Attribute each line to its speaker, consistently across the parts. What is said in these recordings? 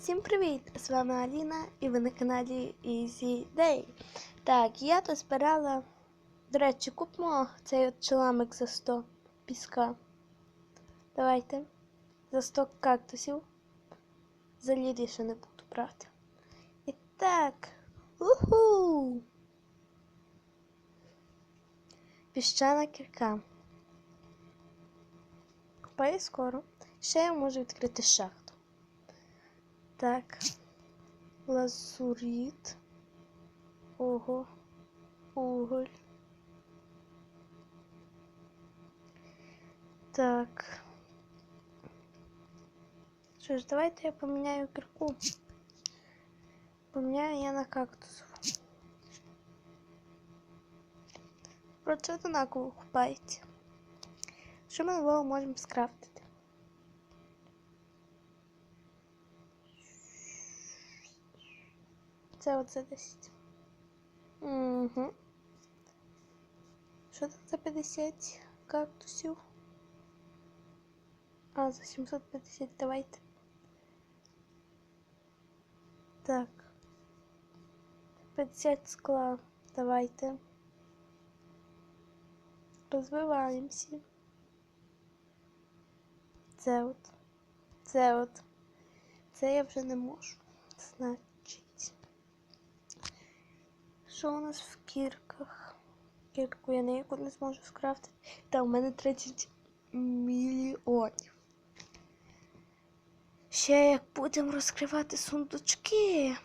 Speaker 1: Всім привіт! З вами Аліна і ви на каналі Easy Day. Так, я тут збирала, до речі, купимо цей от чоламик за 100 піска. Давайте. За 100 кактусів. За ліді ще не буду брати. І так. Уху! Піщана кірка. Купаю скоро. Ще я можу відкрити шахту. Так. Лазурит. Ого. Уголь. Так. Що ж, давайте я поміняю кірку. Поміняю я на кактусову. Про це однаково купається. Що ми нового можемо скрафтити? Це оце 10. Угу. Що там за 50 кактусів? А, за 750 давайте. Так. 50 скла. Давайте. Розвиваємося. Це от. Це от. Це я вже не можу. Значить. Що у нас в кірках? Кірку я ніяку не зможу скрафтити. Та у мене 30 мільйонів. Ще як будемо розкривати сундучки.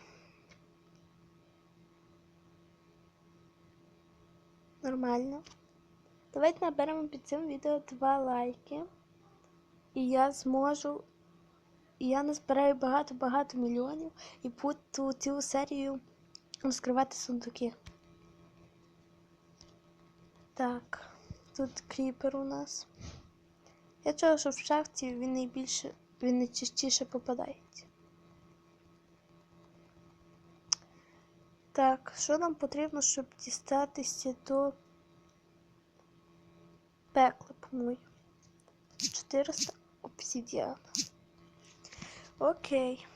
Speaker 1: Нормально. Давайте наберемо під цим відео 2 лайки. І я зможу. І я назбираю багато-багато мільйонів і буду цілу серію розкривати сундуки. Так, тут кріпер у нас. Я чула, що в шахті він найбільше, він найчастіше попадається. Так, що нам потрібно, щоб дістатися до пекла, по-моєму? 400 обсидіана. Окей.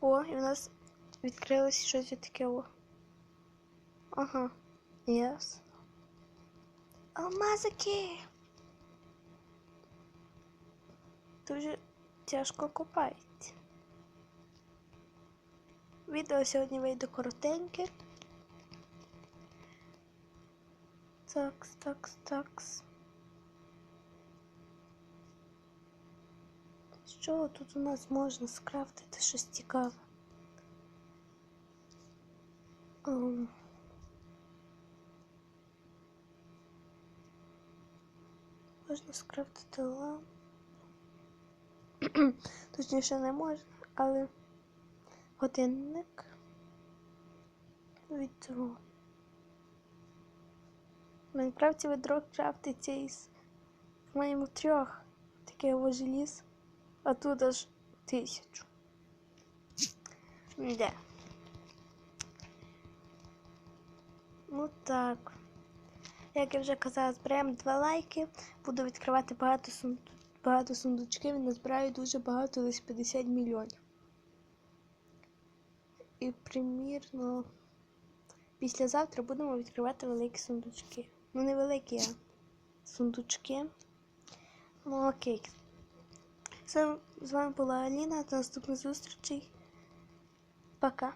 Speaker 1: О, і у нас відкрилось щось таке о. Ага. Yes. Алмазики! Дуже тяжко копається. Відео сьогодні вийде коротеньке. Такс, такс, такс. Що тут у нас можна скрафтити щось цікаве? Ем. Можна скрафтити лампу. Точніше не можна, але годинник відро. В Майнкрафті відро крафтиться із маємо трьох таке ось желіз, а тут аж тисячу. Де? Ну так. Як я вже казала, збираємо два лайки. Буду відкривати багато сунду... багато сундучків і назбираю дуже багато, десь 50 мільйонів. І примірно післязавтра будемо відкривати великі сундучки. Ну, не великі, а сундучки. Ну окей. З вами була Аліна. До наступних зустрічей. Пока.